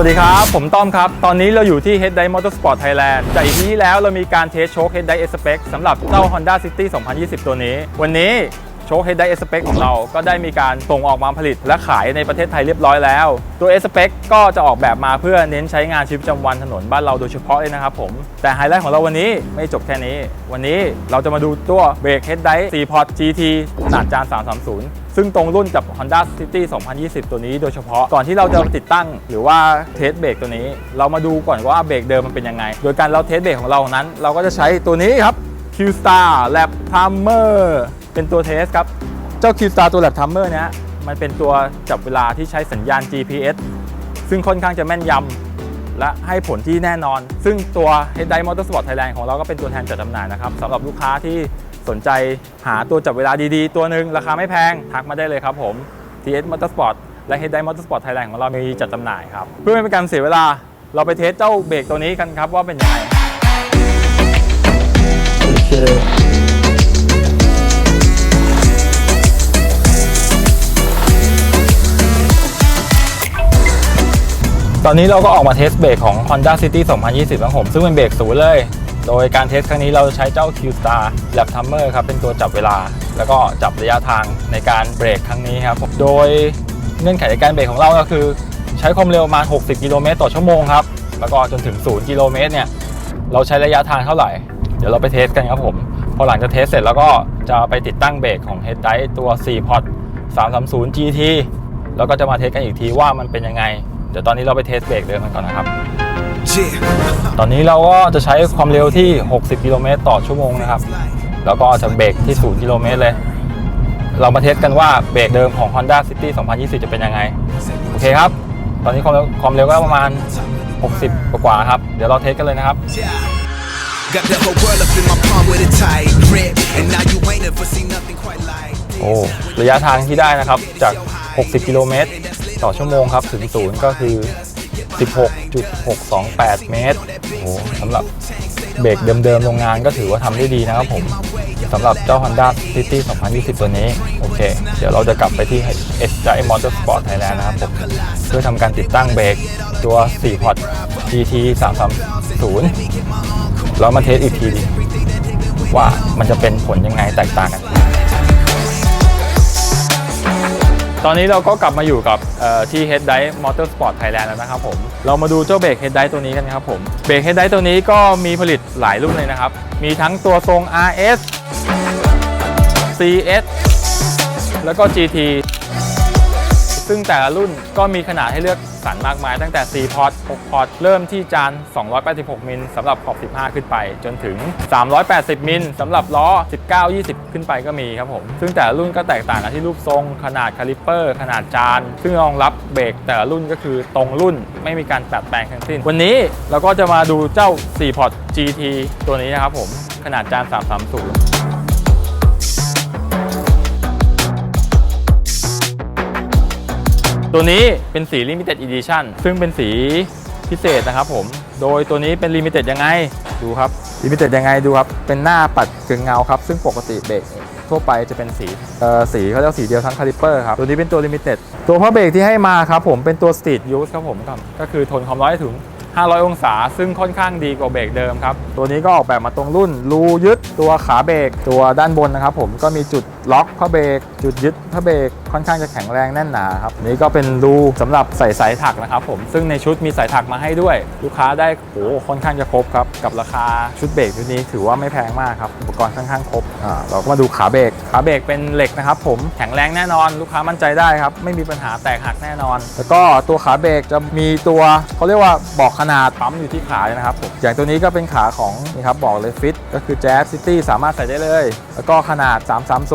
วัสดีครับ ผมต้อมครับ ตอนนี้เราอยู่ที่ Head Dive Motorsport Thailand จากอีพีที่แล้วเรามีการเทสโชค Head Dive S Spec สำหรับเจ้า Honda City 2020 ตัวนี้ วันนี้ โชค Head Dive S Spec ของเรา ก็ได้มีการส่งออกมาผลิต และขายในประเทศไทยเรียบร้อยแล้ว ตัว S Spec ก็จะออกแบบมาเพื่อเน้นใช้งานชีวิตประจำวันถนนบ้านเราโดยเฉพาะเลยนะครับผม แต่ไฮไลท์ของเราวันนี้ไม่จบแค่นี้ วันนี้เราจะมาดูตัวเบรก Head Dive 4 Port GT ขนาดจาน 330ซึ่งตรงรุ่นกับ Honda City 2020 ตัวนี้โดยเฉพาะ ก่อนที่เราจะติดตั้งหรือว่าเทสเบรกตัวนี้ เรามาดูก่อนว่าเบรกเดิมมันเป็นยังไง โดยการเราเทสเบรกของเรานั้น เราก็จะใช้ตัวนี้ครับ Q-Star Lab Timer เป็นตัวเทสครับ เจ้า Q-Star ตัว Lab Timer เนี้ยมันเป็นตัวจับเวลาที่ใช้สัญญาณ GPS ซึ่งค่อนข้างจะแม่นยำและให้ผลที่แน่นอน ซึ่งตัว Head Dive Motorsport Thailand ของเราก็เป็นตัวแทนจัดจำหน่ายนะครับสำหรับลูกค้าที่สนใจหาตัวจับเวลาดีๆ ตัวหนึ่งราคาไม่แพงทักมาได้เลยครับผม TS Motorsport และ Head Dive Motorsport Thailand ของเรามีจัดจำหน่ายครับ เพื่อไม่เป็นการเสียเวลาเราไปเทสเจ้าเบรกตัวนี้กันครับว่าเป็นยังไง ตอนนี้เราก็ออกมาเทสเบรกของ Honda City 2020ครับผม ซึ่งเป็นเบรกศูนย์เลย โดยการเทสครั้งนี้เราใช้เจ้า Q-Star Lab Timer ครับ เป็นตัวจับเวลา แล้วก็จับระยะทางในการเบรกครั้งนี้ครับผมโดยเงื่อนไขในการเบรกของเราก็คือ ใช้ความเร็วประมาณ 60 กิโลเมตรต่อชั่วโมงครับ แล้วก็จนถึง 0 กิโลเมตรเนี่ย เราใช้ระยะทางเท่าไหร่ เดี๋ยวเราไปเทสกันครับผม พอหลังจากเทสเสร็จแล้วก็จะไปติดตั้งเบรกของ Head Dive ตัว 4 Pod 330 GT แล้วก็จะมาเทสกันอีกทีว่ามันเป็นยังไง เดี๋ยวตอนนี้เราไปเทสเบรกเดิมกันก่อนนะครับ Yeah. ตอนนี้เราก็จะใช้ความเร็วที่ 60 กิโลเมตรต่อชั่วโมงนะครับ แล้วก็จะเบรกที่ 0 กิโลเมตรเลย เรามาเทสกันว่าเบรกเดิมของ Honda City 2020 จะเป็นยังไง โอเคครับ ตอนนี้ความเร็วความเร็วก็ประมาณ 60 กว่าๆครับ เดี๋ยวเราเทสกันเลยนะครับ Yeah. Got the whole world up in my palm with a tight grip. And now you ain't never seen nothing quite like โอ้ ระยะทางที่ได้นะครับจาก 60 กิโลเมตร ต่อชั่วโมงครับถึงศูนย์ก็คือ 16.628 เมตรโอ้โหสำหรับเบรกเดิมๆโรงงานก็ถือว่าทำได้ดีนะครับผมสำหรับเจ้า Honda City 2020 ตัวนี้ โอเค เดี๋ยวเราจะกลับไปที่ S j i Motorsport Thailand นะครับผมเพื่อทำการติดตั้งเบรกตัว 4 พอร์ต GT 330แล้วมาเทสอีกทีดีว่ามันจะเป็นผลยังไงแตกต่างกัน ตอนนี้เราก็กลับมาอยู่กับเอ่อที่ Head Dive Motorsport Thailand แล้วนะครับผม เรามาดูเจ้าเบรก Head Dive ตัวนี้กันครับผมเบรก Head Dive ตัวนี้ก็มีผลิตหลายรุ่นเลยนะครับ มีทั้งตัวทรง RS CS แล้วก็ GT ซึ่งแต่ละรุ่นก็มีขนาดให้เลือกสรรมากมาย ตั้งแต่ 4 พอร์ต 6 พอร์ต เริ่มที่จาน 286 มิลสำหรับขอบ 15 ขึ้นไป จนถึง 380 มิลสำหรับล้อ 19 20 ขึ้นไปก็มีครับผม ซึ่งแต่ละรุ่นก็แตกต่างกันที่รูปทรง ขนาดคาลิปเปอร์ ขนาดจาน ซึ่งรองรับเบรกแต่ละรุ่นก็คือตรงรุ่นไม่มีการแปดแปลงทั้งสิ้น วันนี้เราก็จะมาดูเจ้า 4 พอร์ต GT ตัวนี้นะครับผมขนาดจาน 330 ตัวนี้เป็นสี Limited Edition ซึ่งเป็นสีพิเศษนะครับผม โดยตัวนี้เป็น Limited ยังไง ดูครับ Limited ยังไงดูครับ เป็นหน้าปัดกึ่งเงาครับ ซึ่งปกติเบรกทั่วไปจะเป็นสี เอ่อ สีเขาเรียกว่าสีเดียวทั้งคาลิปเปอร์ครับ ตัวนี้เป็นตัว Limited ตัวพ่อเบรกที่ให้มาครับผม เป็นตัว Street Use ครับผมครับ ก็คือทนความร้อนได้ถึง 500 องศา ซึ่งค่อนข้างดีกว่าเบรกเดิมครับ ตัวนี้ก็ออกแบบมาตรงรุ่น รูยึด ตัวขาเบรก ตัวด้านบนนะครับผม ก็มีจุดล็อกผ้าเบรก จุดยึดผ้าเบรกค่อนข้างจะแข็งแรงแน่นหนาครับนี่ก็เป็นรูสำหรับใส่สายถักนะครับผมซึ่งในชุดมีสายถักมาให้ด้วย ลูกค้าได้โหค่อนข้างจะครบครับกับราคาชุดเบรกชุดนี้ถือว่าไม่แพงมากครับอุปกรณ์ค่อนข้างครบอ่าเราก็มาดูขาเบรกขาเบรกเป็นเหล็กนะครับผมแข็งแรงแน่นอนลูกค้ามั่นใจได้ครับไม่มีปัญหาแตกหักแน่นอน แล้วก็ตัวขาเบรกจะมีตัวเขาเรียกว่าบอกขนาดปั๊มอยู่ที่ขาเลยนะครับผมอย่างตัวนี้ก็เป็นขาของนี่ครับบอกเลยฟิตก็คือ Jazz City สามารถใส่ได้เลย แล้วก็ขนาด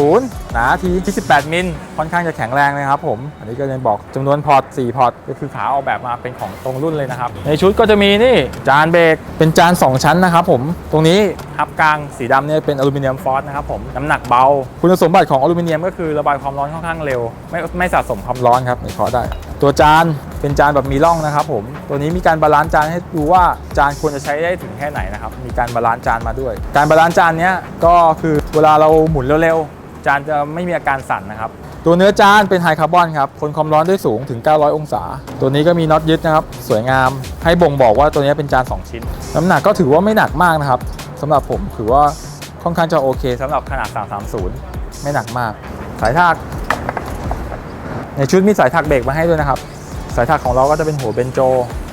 330หนาทีที่ 18 มิลค่อนข้างจะแข็งแรงเลยครับผม อันนี้ก็จะบอกจำนวนพอร์ต 4 พอร์ต ก็คือขาออกแบบมาเป็นของตรงรุ่นเลยนะครับ ในชุดก็จะมีนี่จานเบรกเป็นจาน 2 ชั้นนะครับผม ตรงนี้ฮับกลางสีดำเนี่ยเป็นอลูมิเนียมฟอสนะครับผม น้ำหนักเบา คุณสมบัติของอลูมิเนียมก็คือระบายความร้อนค่อนข้างเร็ว ไม่ไม่สะสมความร้อนครับไม่ขอได้ ตัวจานเป็นจานแบบมีร่องนะครับผม ตัวนี้มีการบาลานซ์จานให้ดูว่าจานควรจะใช้ได้ถึงแค่ไหนนะครับ มีการบาลานซ์จานมาด้วย การบาลานซ์จานเนี้ยก็คือเวลาเราหมุนเร็วๆ จานจะไม่มีอาการสั่นนะครับ ตัวเนื้อจานเป็นไฮคาร์บอนครับทนความร้อนได้สูงถึง 900 องศา ตัวนี้ก็มีน็อตยึดนะครับ สวยงาม ให้บ่งบอกว่าตัวนี้เป็นจาน 2 ชิ้น น้ำหนักก็ถือว่าไม่หนักมากนะครับสำหรับผมถือว่าค่อนข้างจะโอเคสำหรับขนาด 330 ไม่หนักมาก สายทาก ในชุดมีสายถักเบรกมาให้ด้วยนะครับ สายถักของเราก็จะเป็นหัวเบนโจ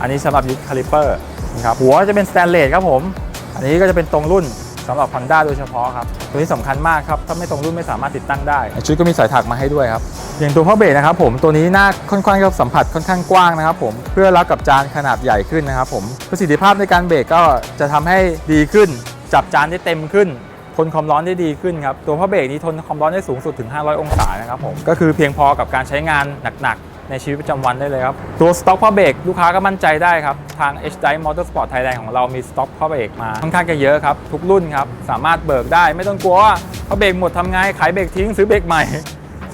อันนี้สำหรับยึดคาลิเปอร์นะครับหัวจะเป็นสแตนเลสครับผม อันนี้ก็จะเป็นตรงรุ่น สำหรับ Honda โดยเฉพาะครับ ตัวนี้สำคัญมากครับ ถ้าไม่ตรงรุ่นไม่สามารถติดตั้งได้ในชุดก็มีสายถักมาให้ด้วยครับ อย่างตัวพ่อเบรกนะครับผมตัวนี้หน้าค่อนข้างจะสัมผัสค่อนข้างกว้างนะครับผมเพื่อรับกับจานขนาดใหญ่ขึ้นนะครับผมประสิทธิภาพในการเบรกก็จะทำให้ดีขึ้น จับจานได้เต็มขึ้น ทนความร้อนได้ดีขึ้นครับตัวพ่อเบรกนี้ทนความร้อนได้สูงสุดถึง 500 องศานะครับผมก็คือเพียงพอกับการใช้งานหนักๆ ในชีวิตประจำวันได้เลยครับ ตัวสต็อกพ่อเบรกลูกค้าก็มั่นใจได้ครับ ทาง H d i Motorsport Thailand ของเรามีสต็อกพ่อเบรกมาค่อนข้างจะเยอะครับ ทุกรุ่นครับ สามารถเบิกได้ไม่ต้องกลัวว่าพ่อเบรกหมดทำไงขายเบรกทิ้งซื้อเบรกใหม่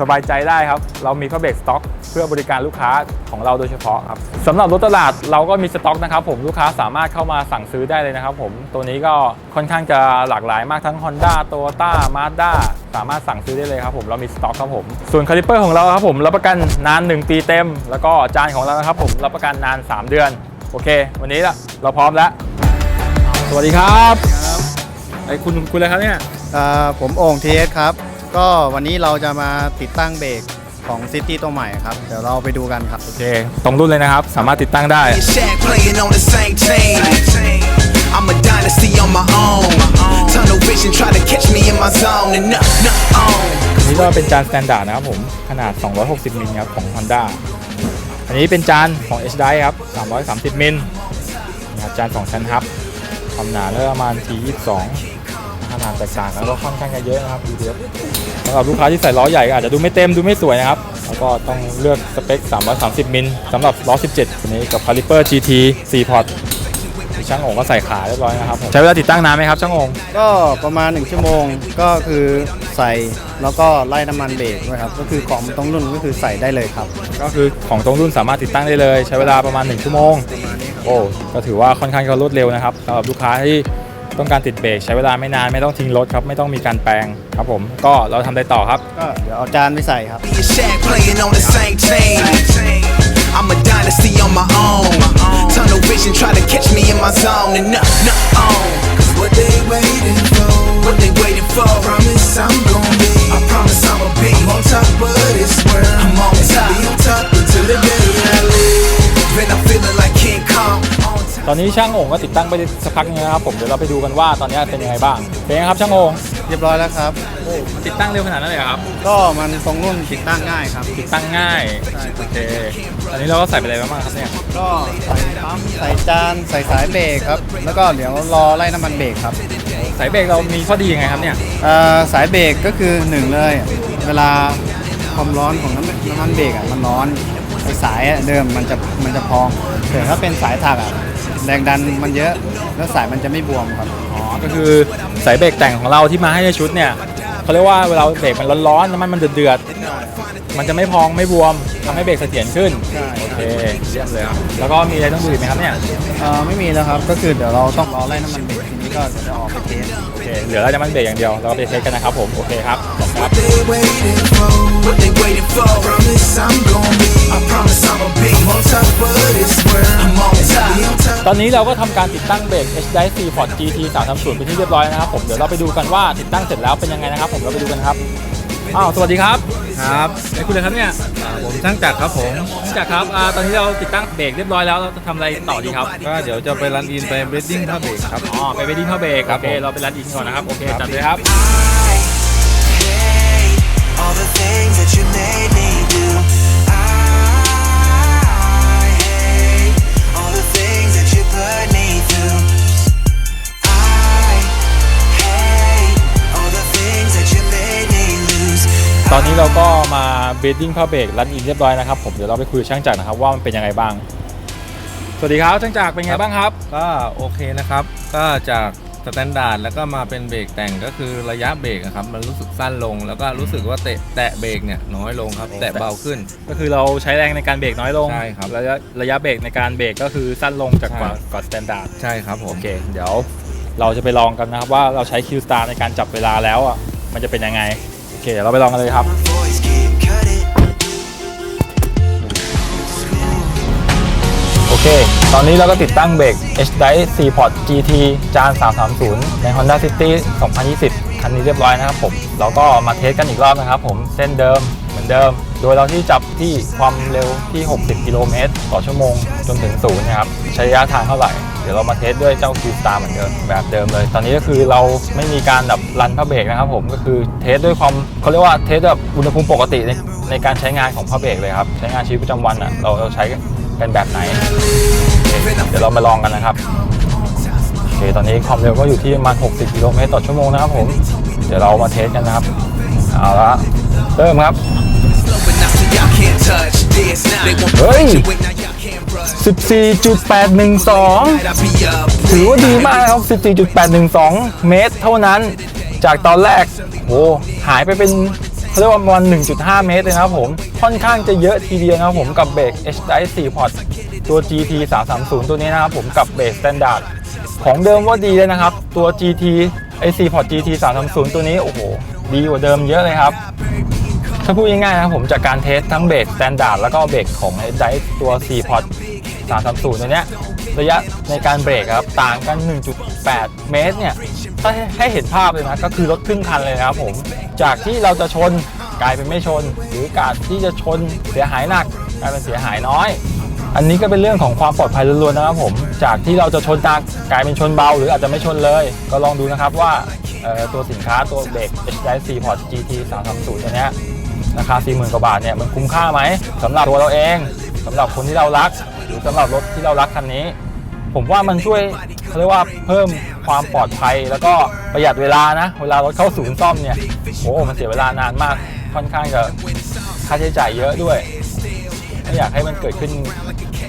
สบายใจได้ครับ เรามีพ่อเบรกสต็อก เพื่อบริการลูกค้าของเราโดยเฉพาะครับสำหรับรถตลาดเราก็มีสต็อกนะครับผมลูกค้าสามารถเข้ามาสั่งซื้อได้เลยนะครับผมตัวนี้ก็ค่อนข้างจะหลากหลายมากทั้ง Honda Toyota Mazda สามารถสั่งซื้อได้เลยครับผมเรามีสต็อกครับผมส่วนคาลิเปอร์ของเราครับผมรับประกันนาน 1 ปีเต็ม แล้วก็จานของเรานะครับผมรับประกันนาน 3 เดือน โอเค วันนี้ละเราพร้อมแล้ว สวัสดีครับไอ้คุณคุณอะไรครับเนี่ยอ่าผมโอ่งเทสครับ ก็วันนี้เราจะมาติดตั้งเบรกของซิตี้ตัวใหม่ครับ เดี๋ยวเราไปดูกันครับ โอเค ตรงรุ่นเลยนะครับ สามารถติดตั้งได้ Shaq playing on the same team. I'm a dynasty on my own. Tunnel vision, try to catch me in my zone. And no, no, on. อันนี้ก็เป็นจานสแตนดาร์ดนะครับผม ขนาด 260 มิลครับของ Honda อันนี้เป็นจานของ H d i ครับ 330 มิลนะครับจาน 2 ชั้นครับความหนาแล้วประมาณ T22 ขนาดแตกต่างกันก็ค่อนข้างจะเยอะนะครับดูเดียวสำหรับลูกค้าที่ใส่ล้อใหญ่ก็อาจจะดูไม่เต็มดูไม่สวยนะครับ แล้วก็ต้องเลือกสเปค 330 มิลสำหรับล้อ 17 ตัวนี้กับคาลิเปอร์ GT 4พอร์ต ช่างโองก็ใส่ขาเรียบร้อยนะครับผมใช้เวลาติดตั้งนานไหมครับช่างโองก็ประมาณ 1 ชั่วโมงก็คือใส่แล้วก็ไล่น้ำมันเบรกด้วยครับก็คือของตรงรุ่นก็คือใส่ได้เลยครับ ก็คือของตรงรุ่นสามารถติดตั้งได้เลย ใช้เวลาประมาณ 1 ชั่วโมง โอ้ก็ถือว่าค่อนข้างจะรวดเร็วนะครับสำหรับลูกค้าที่ต้องการติดเบรกใช้เวลาไม่นานไม่ต้องทิ้งรถครับไม่ต้องมีการแปลงครับผมก็เราทำได้ต่อครับ ก็เดี๋ยวเอาจานไปใส่ครับ Me and Shaq playing on the same team. I'm a dynasty on my own. Tunnel vision, try to catch me in my zone. And no, no, on. Cause what they waiting for? What they waiting for? Promise I'm gon' be. I promise I'ma be. I'm on top of this world. I'm on top. Be on top until the day I live. And I'm feeling like King Kong. ตอนนี้ช่างโอ่งก็ติดตั้งไปสักพักนึงแล้วครับผมเดี๋ยวเราไปดูกันว่าตอนนี้เป็นยังไงบ้างเป็นไงครับช่างโอ่ง เรียบร้อยแล้วครับติดตั้งเร็วขนาดนั้นเลยเหรอครับ ก็มันตรงรุ่นติดตั้งง่ายครับ ติดตั้งง่าย โอเคตอนนี้เราก็ใส่ไปอะไรบ้างครับเนี่ย ก็ใส่ปั๊มใส่จานใส่สายเบรกครับ แล้วก็เดี๋ยวรอไล่น้ำมันเบรกครับ สายเบรกเรามีข้อดียังไงครับเนี่ย เอ่อสายเบรกก็คือหนึ่งเลย เวลาความร้อนของน้ำน้ำมันเบรกอะมันร้อนไอสายอะเดิมมันจะมันจะพองแต่ถ้าเป็นสายถักอะ แรงดันมันเยอะ แล้วสายมันจะไม่บวมครับ อ๋อ ก็คือสายเบรกแต่งของเราที่มาให้ในชุดเนี่ยเขาเรียกว่าเวลาเบรกมันร้อนๆน้ำมันมันเดือดๆ มันจะไม่พองไม่บวมทำให้เบรกเสถียรขึ้นใช่ โอเคเยี่ยมเลยครับแล้วก็มีอะไรต้องดูอีกไหมครับเนี่ยเอ่อไม่มีแล้วครับ ก็คือเดี๋ยวเราต้องรอไล่น้ำมันเบรกทีนี้ก็เดี๋ยวจะออกไปเทส โอเคเหลือเราจะมันเบรกอย่างเดียวเราก็ไปเทสกันนะครับผมโอเคครับขอบคุณครับ What they waiting for? What they waiting for? Promise I'm gon' be. I promise I'ma be. I'm on top of this world. I'm on top. Be on top. ตอนนี้เราก็ทำการติดตั้งเบรก H d i 4 Ford GT 330เป็นที่เรียบร้อยนะครับผมเดี๋ยวเราไปดูกันว่าติดตั้งเสร็จแล้วเป็นยังไงนะครับผมเราไปดูกันครับ อ้าวสวัสดีครับครับไอ้คุณเลยครับเนี่ยผมช่างจักรครับผมพี่จักรครับอ่าตอนนี้เราติดตั้งเบรกเรียบร้อยแล้วเราจะทำอะไรต่อดีครับก็เดี๋ยวจะไปรันอินไปเบดดิ้งผ้าเบรกครับ อ๋อไปเวดดิ้งเข้าเบรกครับโอเคผม เราไปรันอินก่อนนะครับโอเคจัดเลยครับ hate all the things that you made me do. ตอนนี้เราก็มาเบรดดิ้งเข้าเบรกรันอินเรียบร้อยนะครับผมเดี๋ยวเราไปคุยกับช่างจักรนะครับว่ามันเป็นยังไงบ้าง สวัสดีครับช่างจักรเป็นไงบ้างครับ ก็โอเคนะครับ ก็จากสแตนดาร์ดแล้วก็มาเป็นเบรกแต่งก็คือระยะเบรกอะครับ มันรู้สึกสั้นลง แล้วก็รู้สึกว่าเตะแตะเบรกเนี่ยน้อยลงครับ แตะเบาขึ้น ก็คือเราใช้แรงในการเบรกน้อยลงใช่ครับ ระยะระยะเบรกในการเบรกก็คือสั้นลงจากใช่กว่ากว่าสแตนดาร์ดใช่ครับผโอมเค เดี๋ยวเราจะไปลองกันนะครับว่าเราใช้ Q Star ในการจับเวลาแล้วอะมันจะเป็นยังไง เคเดี๋ยวเราไปลองกันเลยครับ โอเค ตอนนี้เราก็ติดตั้งเบรก H-Drive C-Port GT จาน 330 ใน Honda City 2020 คันนี้เรียบร้อยนะครับผม เราก็มาเทสกันอีกรอบนะครับผม เส้นเดิมเหมือนเดิม โดยเราที่จับที่ความเร็วที่ 60 กิโลเมตรต่อชั่วโมงจนถึงศูนย์นะครับใช้ระยะทางเท่าไหร่ เดี๋ยวเรามาเทสด้วยเจ้า Q-Star เหมือนเดิมแบบเดิมเลย ตอนนี้ก็คือเราไม่มีการแบบรันพระเบรกนะครับผมก็คือเทสด้วยความเขาเรียกว่าเทสแบบอุณหภูมิปกติในในการใช้งานของพระเบรกเลยครับ ใช้งานชีวิตประจำวันอะเราเราใช้กันแบบไหนเเดี๋ยวเรามาลองกันนะครับโอเคตอนนี้ความเร็วก็อยู่ที่ประมาณ 60 กิโลเมตรต่อชั่วโมงนะครับผมเดี๋ยวเรามาเทสกันนะครับเอาละเริ่มครับ But now so 14.812 ถือว่าดีมากนะครับ 14.812 เมตรเท่านั้น จากตอนแรกโหหายไปเป็นเขาเรียกว่าประมาณ1.5 เมตรเลยนะครับผม ค่อนข้างจะเยอะทีเดียวนะครับผมกับเบรก H Drive 4 Port ตัว GT 330 ตัวนี้นะครับผมกับเบรก Standard ของเดิมว่าดีเลยนะครับ ตัว GT ไอ4 Port GT 330 ตัวนี้ โอ้โห ดีกว่าเดิมเยอะเลยครับ ถ้าพูดง่ายๆนะครับผมจากการเทสทั้งเบรก Standard แล้วก็เบรกของ H Drive ตัว4 Port 330 ตัวเนี้ยระยะในการเบรกครับต่างกัน 1.8 เมตรเนี่ยถ้าให้เห็นภาพเลยนะก็คือลดครึ่งคันเลยนะครับผมจากที่เราจะชนกลายเป็นไม่ชน หรือการที่จะชนเสียหายหนักกลายเป็นเสียหายน้อย อันนี้ก็เป็นเรื่องของความปลอดภัยล้วนๆนะครับผมจากที่เราจะชนหนักกลายเป็นชนเบา หรืออาจจะไม่ชนเลย ก็ลองดูนะครับว่าตัวสินค้าตัวเบรก h d i 4 Port GT 330ตัวนี้ ราคา 40,000กว่าบาทเนี่ยมันคุ้มค่าไหมสำหรับตัวเราเองสำหรับคนที่เรารัก หรือสำหรับรถที่เรารักคันนี้ ผมว่ามันช่วยเขาเรียกว่าเพิ่มความปลอดภัย แล้วก็ประหยัดเวลานะ เวลารถเข้าศูนย์ซ่อมเนี่ยโอ้มันเสียเวลานานมากค่อนข้างจะค่าใช้จ่ายเยอะด้วยไม่อยากให้มันเกิดขึ้น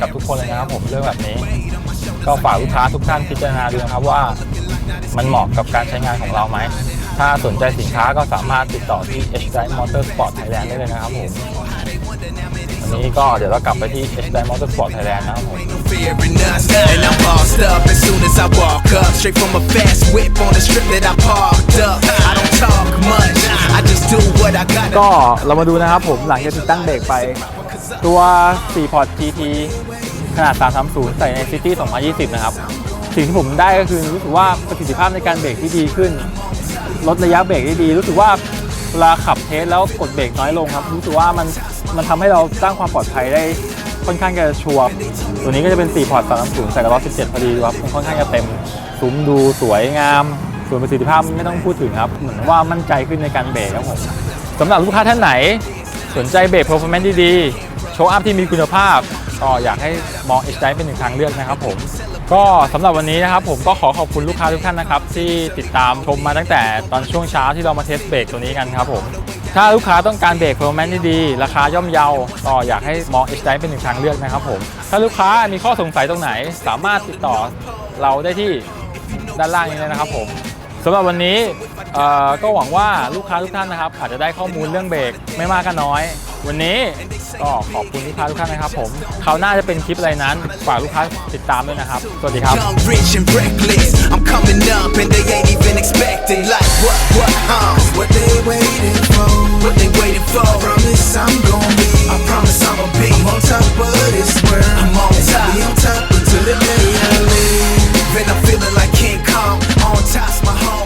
กับทุกคนเลยนะครับผมเรื่องแบบนี้ ก็ฝากลูกค้าทุกท่านพิจารณาดูนะครับว่ามันเหมาะกับการใช้งานของเราไหม ถ้าสนใจสินค้าก็สามารถติดต่อที่ H Drive Motorsport Thailand ได้เลยนะครับผมวันนี้ก็เดี๋ยวเรากลับไปที่ H Drive Motorsport Thailand นะครับผม fear in us. And I'm bossed up as soon as I walk up. Straight from a fast whip on the strip that I parked up. I don't talk much. I just do what I gotta ก็เรามาดูนะครับผมหลังจากติดตั้งเบรกไป ตัว 4 พอร์ต GT ขนาด 330 ใส่ใน City 2020 นะครับ สิ่งที่ผมได้ก็คือรู้สึกว่าประสิทธิภาพในการเบรกที่ดีขึ้น ลดระยะเบรกได้ดี รู้สึกว่าเวลาขับเทสแล้วกดเบรกน้อยลงครับรู้สึกว่ามันมันทำให้เราสร้างความปลอดภัยได้ค่อนข้างจะชัวร์ตัวนี้ก็จะเป็น 4 พอร์ต330ใส่กับล้อ17 พอดีครับค่อนข้างจะเต็มซุ้มดูสวยงาม ส่วนประสิทธิภาพไม่ต้องพูดถึงครับ เหมือนว่ามั่นใจขึ้นในการเบรกครับผมสำหรับลูกค้าท่านไหน สนใจเบรก performance ดีๆ โชว์อัพที่มีคุณภาพ ก็อยากให้มอง H Drive เป็นหนึ่งทางเลือกนะครับผม ก็สำหรับวันนี้นะครับผมก็ขอขอบคุณลูกค้าทุกท่านนะครับ ที่ติดตามชมมาตั้งแต่ตอนช่วงเช้าที่เรามาเทสเบรกตัวนี้กันครับผมถ้าลูกค้าต้องการเบรก performance ที่ดี ราคาย่อมเยาก็อยากให้มอง H Drive เป็นหนึ่งทางเลือกนะครับผม ถ้าลูกค้ามีข้อสงสัยตรงไหน สามารถติดต่อเราได้ที่ด้านล่างนี้เลยนะครับผม สำหรับวันนี้ก็หวังว่าลูกค้าทุกท่านนะครับ อาจจะได้ข้อมูลเรื่องเบรกไม่มากก็น้อย วันนี้ก็ขอบคุณลูกค้าทุกท่านนะครับ ผมคราวหน้าจะเป็นคลิปอะไรนั้นฝากลูกค้าติดตามด้วยนะครับ สวัสดีครับ Young, rich, and reckless. I'm coming up and they ain't even expecting. calm. On top's my home.